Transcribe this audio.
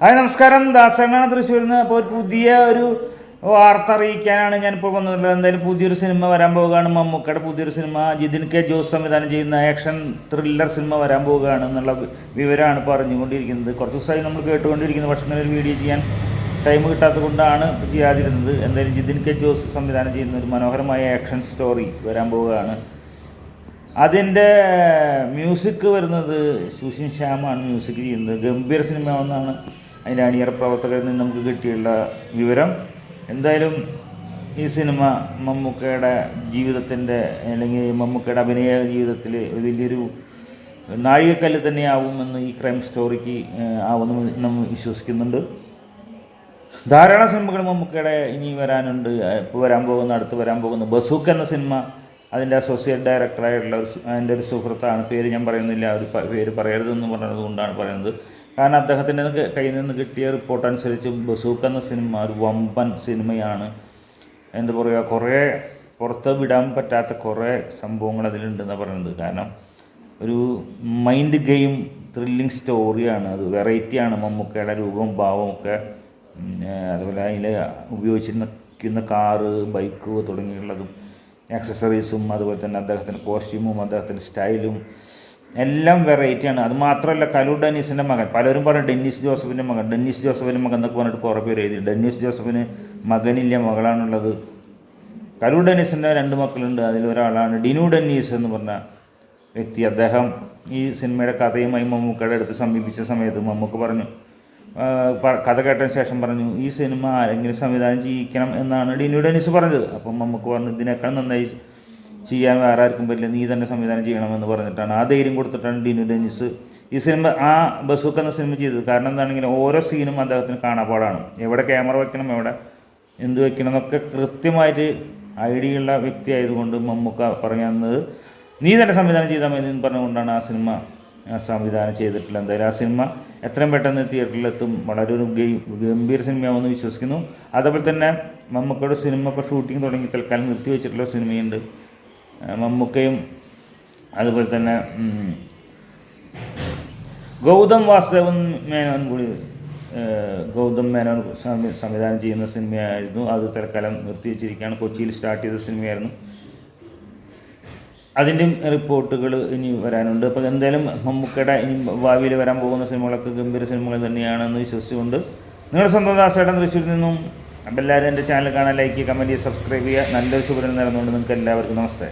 Hi നമസ്കാരം. ദാസങ്ങാണ് തൃശ്ശൂരിൽ നിന്ന് അപ്പോൾ ഒരു പുതിയ ഒരു വാർത്ത അറിയിക്കാനാണ് ഞാനിപ്പോൾ വന്നിട്ടുള്ളത് എന്തായാലും പുതിയൊരു സിനിമ വരാൻ പോവുകയാണ്. മമ്മൂക്കയുടെ പുതിയൊരു സിനിമ ജിതിൻ കെ ജോസ് സംവിധാനം ചെയ്യുന്ന ആക്ഷൻ ത്രില്ലർ സിനിമ വരാൻ പോവുകയാണ് എന്നുള്ള വിവരമാണ് ഇപ്പോൾ അറിഞ്ഞുകൊണ്ടിരിക്കുന്നത് കുറച്ച് ദിവസമായി നമ്മൾ കേട്ടുകൊണ്ടിരിക്കുന്നത് പക്ഷേ ഇങ്ങനെ ഒരു വീഡിയോ ചെയ്യാൻ ടൈം കിട്ടാത്തത് കൊണ്ടാണ് ചെയ്യാതിരുന്നത്. എന്തായാലും ജിതിൻ കെ ജോസ് സംവിധാനം ചെയ്യുന്ന ഒരു മനോഹരമായ ആക്ഷൻ സ്റ്റോറി വരാൻ പോവുകയാണ്. അതിന്റെ മ്യൂസിക് വരുന്നത് സുഷിൻ ശ്യാമാണ് മ്യൂസിക് ചെയ്യുന്നത്. ഗംഭീര സിനിമ എന്നാണ് അതിന്റെ അണിയറ പ്രവർത്തകരിൽ നിന്ന് നമുക്ക് കിട്ടിയുള്ള വിവരം. എന്തായാലും ഈ സിനിമ മമ്മൂക്കയുടെ ജീവിതത്തിന്റെ അല്ലെങ്കിൽ മമ്മൂക്കയുടെ അഭിനയ ജീവിതത്തിൽ വലിയൊരു നാഴികക്കല്ല് തന്നെയാവുമെന്ന് ഈ ക്രൈം സ്റ്റോറിക്ക് ആവുമെന്ന് നമ്മൾ വിശ്വസിക്കുന്നുണ്ട്. ധാരാളം സിനിമകൾ മമ്മൂക്കയുടെ ഇനി വരാനുണ്ട്. ഇപ്പോൾ വരാൻ പോകുന്ന അടുത്ത് വരാൻ പോകുന്ന ബസൂക്ക് എന്ന സിനിമ അതിന്റെ അസോസിയേറ്റ് ഡയറക്ടറായിട്ടുള്ള ഒരു എന്റെ ഒരു സുഹൃത്താണ്. പേര് ഞാൻ പറയുന്നില്ല. ഒരു പേര് പറയരുതെന്ന് പറഞ്ഞത് കൊണ്ടാണ് പറയുന്നത്. കാരണം അദ്ദേഹത്തിന്റെ കയ്യിൽ നിന്ന് കിട്ടിയ റിപ്പോർട്ട് അനുസരിച്ച് ബസൂക്ക് എന്ന സിനിമ ഒരു വമ്പൻ സിനിമയാണ് എന്താ പറയുക കുറേ പുറത്ത് വിടാൻ പറ്റാത്ത കുറേ സംഭവങ്ങൾ അതിലുണ്ടെന്നാണ് പറയുന്നത്. കാരണം ഒരു മൈൻഡ് ഗെയിം ത്രില്ലിങ് സ്റ്റോറിയാണ് അത് വെറൈറ്റിയാണ് മമ്മൂക്കയുടെ രൂപവും ഭാവവും ഒക്കെ അതുപോലെ അതിൽ ഉപയോഗിച്ചിരിക്കുന്ന കാറ് ബൈക്ക് തുടങ്ങിയുള്ളതും ആക്സസറീസും അതുപോലെ തന്നെ അദ്ദേഹത്തിന്റെ കോസ്റ്റ്യൂമും അദ്ദേഹത്തിന്റെ സ്റ്റൈലും എല്ലാം വെറൈറ്റിയാണ് അത് മാത്രമല്ല കലു ഡെന്നീസിന്റെ മകൻ. പലരും പറയും ഡെന്നീസ് ജോസഫിന്റെ മകൻ ഡെന്നീസ് ജോസഫിന്റെ മകൻ എന്നൊക്കെ പറഞ്ഞിട്ട് കുറേ പേര് എഴുതി. ഡെന്നീസ് ജോസഫിന് മകനില്ല മകളാണുള്ളത്. കലു ഡെന്നീസിന്റെ രണ്ട് മക്കളുണ്ട്. അതിലൊരാളാണ് ഡിനു ഡെന്നീസ് എന്ന് പറഞ്ഞ വ്യക്തി. അദ്ദേഹം ഈ സിനിമയുടെ കഥയുമായി മമ്മൂക്കയുടെ അടുത്ത് സമീപിച്ച സമയത്ത് മമ്മൂക്ക പറഞ്ഞു കഥ കേട്ടതിന് ശേഷം പറഞ്ഞു ഈ സിനിമ ആരെങ്കിലും സംവിധാനം ചെയ്യിക്കണം എന്നാണ് ഡിനു ഡെന്നീസ് പറഞ്ഞത്. അപ്പം മമ്മൂക്ക് പറഞ്ഞു ഇതിനേക്കാൾ നന്നായി ചെയ്യാൻ വേറെ ആർക്കും പറ്റില്ല. നീ തന്നെ സംവിധാനം ചെയ്യണമെന്ന് പറഞ്ഞിട്ടാണ്. ആ ധൈര്യം കൊടുത്തിട്ടാണ് ഡിനു ഡെന്നിസ് ഈ സിനിമ ആ ബസൂക്ക് എന്ന സിനിമ ചെയ്തത്. കാരണം എന്താണെങ്കിൽ ഓരോ സീനും അദ്ദേഹത്തിന് കാണാപ്പാടാണ് എവിടെ ക്യാമറ വെക്കണം എവിടെ എന്ത് വെക്കണം എന്നൊക്കെ കൃത്യമായിട്ട് ഐഡിയ ഉള്ള വ്യക്തി ആയതുകൊണ്ട് മമ്മൂക്ക പറയുന്നത് നീ തന്നെ സംവിധാനം ചെയ്താൽ മതി എന്ന് പറഞ്ഞുകൊണ്ടാണ് ആ സിനിമ സംവിധാനം ചെയ്തിട്ടില്ല എന്തായാലും ആ സിനിമ എത്രയും പെട്ടെന്ന് തിയേറ്ററിലെത്തും. വളരെ ഒരു ഗംഭീര സിനിമയാവുമെന്ന് വിശ്വസിക്കുന്നു. അതേപോലെ തന്നെ മമ്മൂക്കയുടെ സിനിമ ഇപ്പോൾ ഷൂട്ടിംഗ് തുടങ്ങി തൽക്കാലം നിർത്തി വെച്ചിട്ടുള്ള സിനിമയുണ്ട്. മമ്മൂക്കയും അതുപോലെ തന്നെ ഗൗതം വാസുദേവൻ മേനോൻ കൂടി ഗൗതം മേനോൻ സംവി- സംവിധാനം ചെയ്യുന്ന സിനിമയായിരുന്നു. അത് തൽക്കാലം നിർത്തിവെച്ചിരിക്കുകയാണ്. കൊച്ചിയിൽ സ്റ്റാർട്ട് ചെയ്ത സിനിമയായിരുന്നു. അതിന്റെയും റിപ്പോർട്ടുകൾ ഇനി വരാനുണ്ട്. അപ്പോൾ എന്തായാലും മമ്മൂക്കയുടെ ഇനി ഭാവിയിൽ വരാൻ പോകുന്ന സിനിമകളൊക്കെ ഗംഭീര സിനിമകൾ തന്നെയാണെന്ന് വിശ്വസിച്ചുകൊണ്ട് നിങ്ങളുടെ സ്വന്തം ദാസേട്ടൻ തൃശ്ശൂരിൽ നിന്നും അപ്പോൾ എല്ലാവരും എന്റെ ചാനൽ കാണാൻ ലൈക്ക് ചെയ്യുക കമന്റ് ചെയ്യുക സബ്സ്ക്രൈബ് ചെയ്യുക. നല്ലൊരു ശുഭദിനം നേർന്നുകൊണ്ട് നിങ്ങൾക്ക് എല്ലാവർക്കും നമസ്തേ